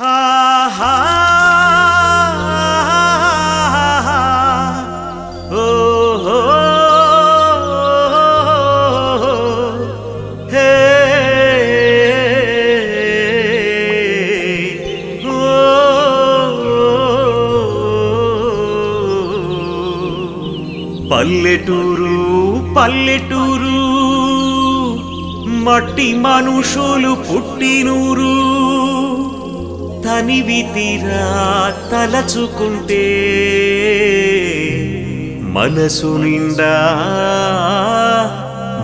ఆహా పల్లెటూరు పల్లెటూరు మట్టి మనుషులు పుట్టినూరు. తనివి తీరా తలచుకుంటే మనసు నిండా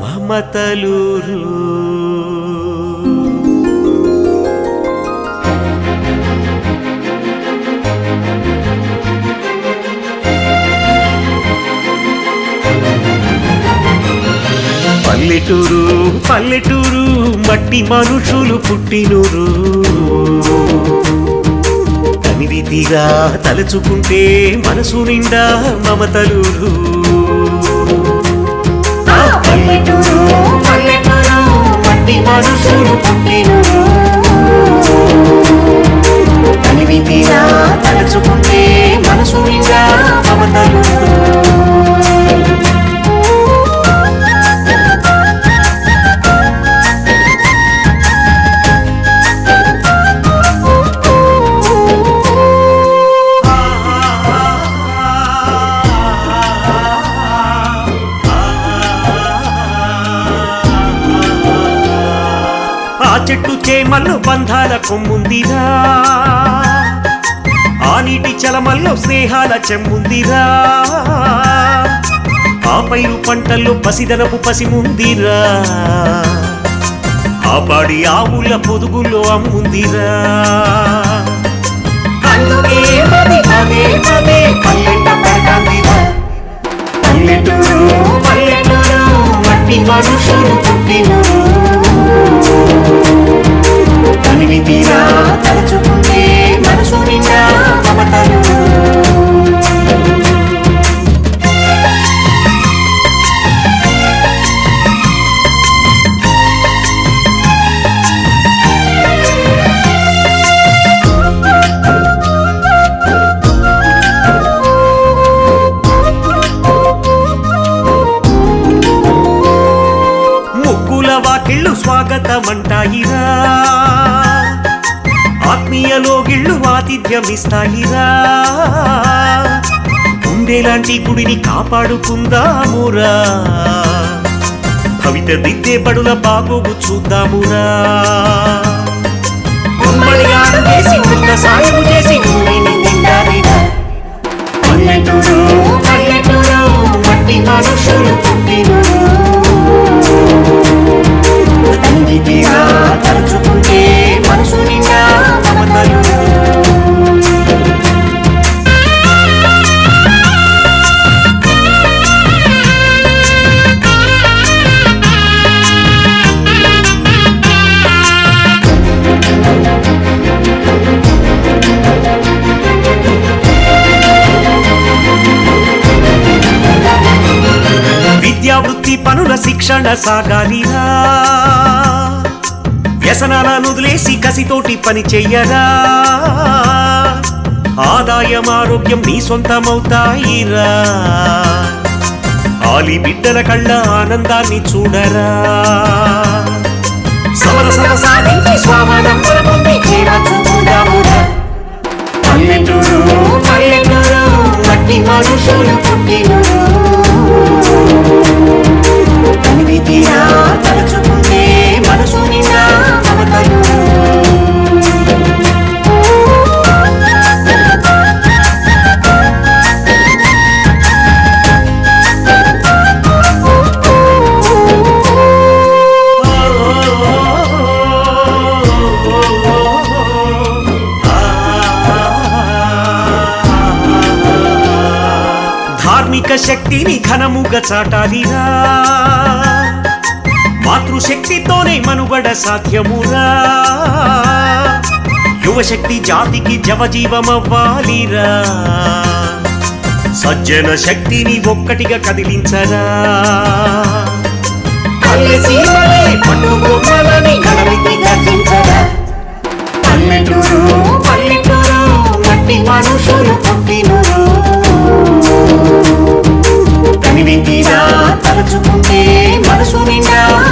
మమతలూరు. పల్లెటూరు పల్లెటూరు మట్టి మనుషులు పుట్టినూరు. కనివిధిగా తలుచుకుంటే మనసు నిండా మమతలూరు ఆ పల్లెటూరు పల్లెటూరు మట్టి మనుషులు పుట్టినూరు. తనివి తలుచుకుంటే చెట్టు చేమల్లో బంధాల కొమ్ముందిరా. ఆ నీటి చలమల్లో స్నేహాల చెమ్ముందిరా. ఆ పైరు పంటల్లో పసిదనపు పసిముందిరా. ఆ పాడి ఆవుల పొదుగుల్లో అమ్ముందిరా. స్వాగతమంటాయిరా. ఆత్మీయ లోగిళ్ళు ఆతిథ్యమిస్తాయిరా ఉండేలాంటి గుడిని కాపాడుకుందామురా. కవిత దిద్దే బడుల బాబు చూద్దామురా. తలుచుకుంటే మనసు నిండా మమతలు. విద్యా వృత్తి పనుల శిక్షణ సాగాలిరా. వ్యసనాలను వదిలేసి కసితోటి పని చెయ్యరా? ఆదాయం ఆరోగ్యం నీ సొంతమవుతాయిరా. ఆలి బిడ్డల కళ్ళ ఆనందాన్ని చూడరా. సమరసన సాధించి ధార్మిక శక్తిని ఘనముగా చాటాలిరా. మాతృశక్తితోనే మనుగడ సాధ్యమురా. యువశక్తి జాతికి జవజీవమవ్వాలిరా. సజ్జన శక్తిని ఒక్కటిగా కదిలించరా. పల్లె me now.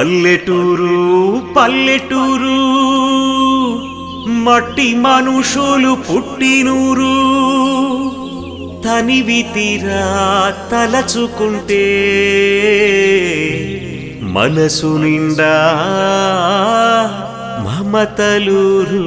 పల్లెటూరు పల్లెటూరు. మట్టి మనుషులు పుట్టినూరు. తనివి తీరా తలచుకుంటే మనసు నిండా మమతలూరు.